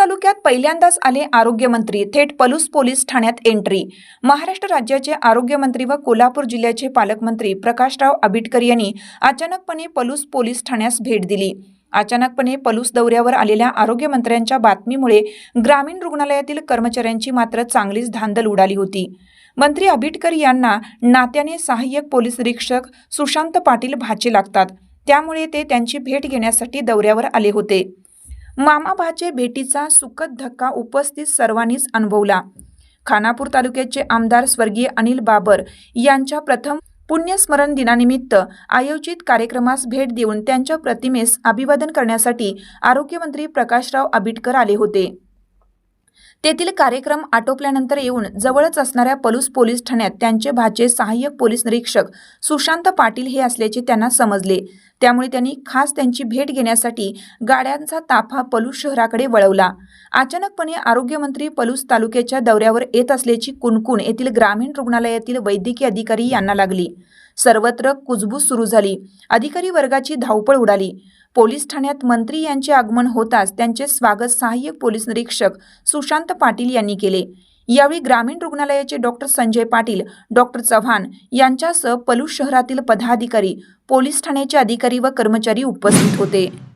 तालुक्यात पहिल्यांदाच आले आरोग्यमंत्री. थेट पलूस पोलीस ठाण्यात एंट्री. महाराष्ट्र राज्याचे आरोग्यमंत्री व कोल्हापूर जिल्ह्याचे पालकमंत्री प्रकाशराव आबिटकर यांनी अचानकपणे पलूस पोलीस ठाण्यास भेट दिली. अचानकपणे पलूस दौऱ्यावर आलेल्या आरोग्यमंत्र्यांच्या बातमीमुळे ग्रामीण रुग्णालयातील कर्मचाऱ्यांची मात्र चांगलीच धांदल उडाली होती. मंत्री आबिटकर यांना नात्याने सहाय्यक पोलीस निरीक्षक सुशांत पाटील भाचे लागतात. त्यामुळे ते त्यांची भेट घेण्यासाठी दौऱ्यावर आले होते. मामाभाचे भेटीचा सुखद धक्का उपस्थित सर्वांनीच अनुभवला. खानापूर तालुक्याचे आमदार स्वर्गीय अनिल बाबर यांच्या प्रथम पुण्यस्मरण दिनानिमित्त आयोजित कार्यक्रमास भेट देऊन त्यांच्या प्रतिमेस अभिवादन करण्यासाठी आरोग्यमंत्री प्रकाशराव आबिटकर आले होते. तेथील कार्यक्रम आटोपल्यानंतर येऊन जवळच असणाऱ्या पलूस पोलीस ठाण्यात त्यांचे भाचे सहाय्यक पोलीस निरीक्षक सुशांत पाटील हे असल्याचे त्यांना समजले. त्यामुळे त्यांनी खास त्यांची भेट घेण्यासाठी गाड्यांचा ताफा पलूस शहराकडे वळवला. अचानकपणे आरोग्यमंत्री पलूस तालुक्याच्या दौऱ्यावर येत असल्याची कुणकुण येथील ग्रामीण रुग्णालयातील वैद्यकीय अधिकारी यांना लागली. सर्वत्र कुजबूज सुरू झाली. अधिकारी वर्गाची धावपळ उडाली. पोलीस ठाण्यात मंत्री यांचे आगमन होताच त्यांचे स्वागत सहाय्यक पोलीस निरीक्षक सुशांत पाटील यांनी केले. यावेळी ग्रामीण रुग्णालयाचे डॉक्टर संजय पाटील डॉक्टर चव्हाण यांच्यासह पलूस शहरातील पदाधिकारी पोलीस ठाण्याचे अधिकारी व कर्मचारी उपस्थित होते.